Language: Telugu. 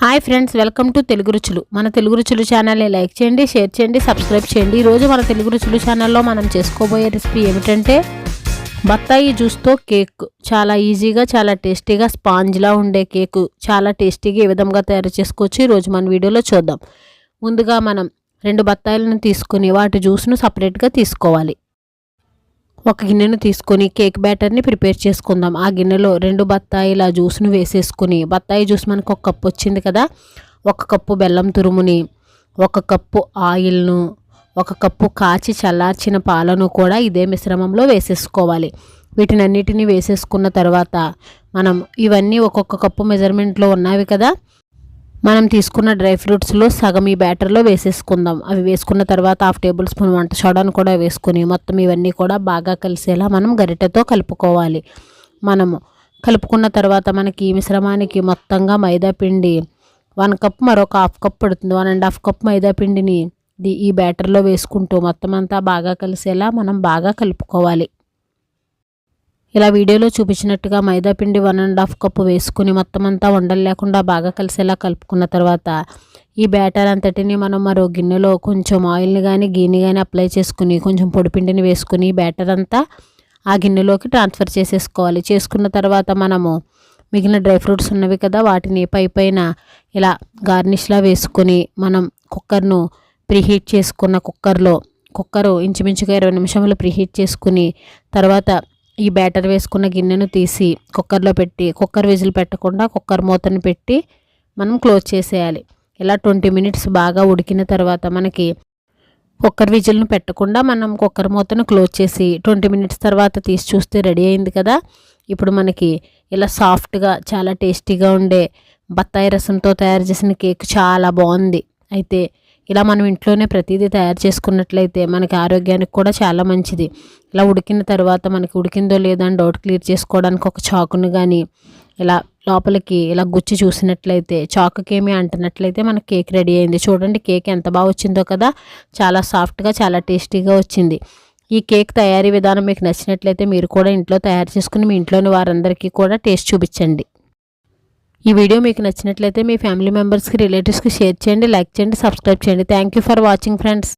Hi friends welcome to Telugu రుచులు. మన తెలుగు రుచులు ఛానల్ని లైక్ చేయండి షేర్ చేయండి సబ్స్క్రైబ్ చేయండి. ఈరోజు మన తెలుగు రుచులు ఛానల్లో మనం చేసుకోబోయే రెసిపీ ఏమిటంటే బత్తాయి జ్యూస్తో కేక్. చాలా ఈజీగా చాలా టేస్టీగా స్పాంజ్లా ఉండే కేకు. చాలా టేస్టీగా ఏ విధంగా తయారు చేసుకోవచ్చు ఈరోజు మన వీడియోలో చూద్దాం. ముందుగా మనం రెండు బత్తాయిలను తీసుకుని వాటి జ్యూస్ను సపరేట్గా తీసుకోవాలి. ఒక గిన్నెను తీసుకొని కేక్ బ్యాటర్ని ప్రిపేర్ చేసుకుందాం. ఆ గిన్నెలో రెండు బత్తాయిల జ్యూస్ను వేసేసుకుని బత్తాయి జ్యూస్ మనకు ఒక కప్పు వచ్చింది కదా ఒక కప్పు బెల్లం తురుముని ఒక కప్పు ఆయిల్ను ఒక కప్పు కాచి చల్లార్చిన పాలను కూడా ఇదే మిశ్రమంలో వేసేసుకోవాలి. వీటినన్నిటిని వేసేసుకున్న తర్వాత మనం ఇవన్నీ ఒక్కొక్క కప్పు మెజర్మెంట్లో ఉన్నవి కదా మనం తీసుకున్న డ్రై ఫ్రూట్స్లో సగం ఈ బ్యాటర్లో వేసేసుకుందాం. అవి వేసుకున్న తర్వాత హాఫ్ టేబుల్ స్పూన్ వంట సోడాను కూడా వేసుకుని మొత్తం ఇవన్నీ కూడా బాగా కలిసేలా మనం గరిటెతో కలుపుకోవాలి. మనము కలుపుకున్న తర్వాత మనకి ఈ మిశ్రమానికి మొత్తంగా మైదా పిండి వన్ కప్ మరొక హాఫ్ కప్ పడుతుంది. One and half cup maida పిండిని ఈ బ్యాటర్లో వేసుకుంటూ మొత్తం అంతా బాగా కలిసేలా మనం బాగా కలుపుకోవాలి. ఇలా వీడియోలో చూపించినట్టుగా మైదాపిండి వన్ అండ్ హాఫ్ కప్పు వేసుకుని మొత్తం అంతా ఉండలు లేకుండా బాగా కలిసేలా కలుపుకున్న తర్వాత ఈ బ్యాటర్ అంతటిని మనం మరో గిన్నెలో కొంచెం ఆయిల్ని కానీ గీని కానీ అప్లై చేసుకుని కొంచెం పొడిపిండిని వేసుకుని బ్యాటర్ అంతా ఆ గిన్నెలోకి ట్రాన్స్ఫర్ చేసేసుకోవాలి. చేసుకున్న తర్వాత మనము మిగిలిన డ్రై ఫ్రూట్స్ ఉన్నవి కదా వాటిని పై పైన ఇలా గార్నిష్లా వేసుకొని మనం కుక్కర్ను ప్రీహీట్ చేసుకున్న కుక్కర్లో కుక్కరు ఇంచుమించుగా ఇరవై నిమిషంలో ప్రీహీట్ చేసుకుని తర్వాత ఈ బ్యాటర్ వేసుకున్న గిన్నెను తీసి కుక్కర్లో పెట్టి కుక్కర్ విజిల్ పెట్టకుండా కుక్కర్ మూతను పెట్టి మనం క్లోజ్ చేసేయాలి. ఇలా ట్వంటీ మినిట్స్ బాగా ఉడికిన తర్వాత మనకి కుక్కర్ విజిల్ను పెట్టకుండా మనం కుక్కర్ మూతను క్లోజ్ చేసి ట్వంటీ మినిట్స్ తర్వాత తీసి చూస్తే రెడీ అయింది కదా. ఇప్పుడు మనకి ఇలా సాఫ్ట్గా చాలా టేస్టీగా ఉండే బత్తాయి రసంతో తయారు చేసిన కేక్ చాలా బాగుంది. అయితే ఇలా మనం ఇంట్లోనే ప్రతిదీ తయారు చేసుకున్నట్లయితే మనకి ఆరోగ్యానికి కూడా చాలా మంచిది. ఇలా ఉడికిన తర్వాత మనకి ఉడికిందో లేదో అని డౌట్ క్లియర్ చేసుకోవడానికి ఒక చాకును కానీ ఇలా లోపలికి ఇలా గుచ్చి చూసినట్లయితే చాకుకి ఏమి అంటున్నట్లయితే మనకి కేక్ రెడీ అయింది. చూడండి కేక్ ఎంత బాగా వచ్చిందో కదా చాలా సాఫ్ట్గా చాలా టేస్టీగా వచ్చింది. ఈ కేక్ తయారీ విధానం మీకు నచ్చినట్లయితే మీరు కూడా ఇంట్లో తయారు చేసుకుని మీ ఇంట్లోని వారందరికీ కూడా టేస్ట్ చూపించండి. ఈ వీడియో మీకు నచ్చినట్లయితే మీ ఫ్యామిలీ మెంబర్స్కి రిలేటివ్స్కి షేర్ చేయండి లైక్ చేయండి సబ్స్క్రైబ్ చేయండి. Thank you for watching friends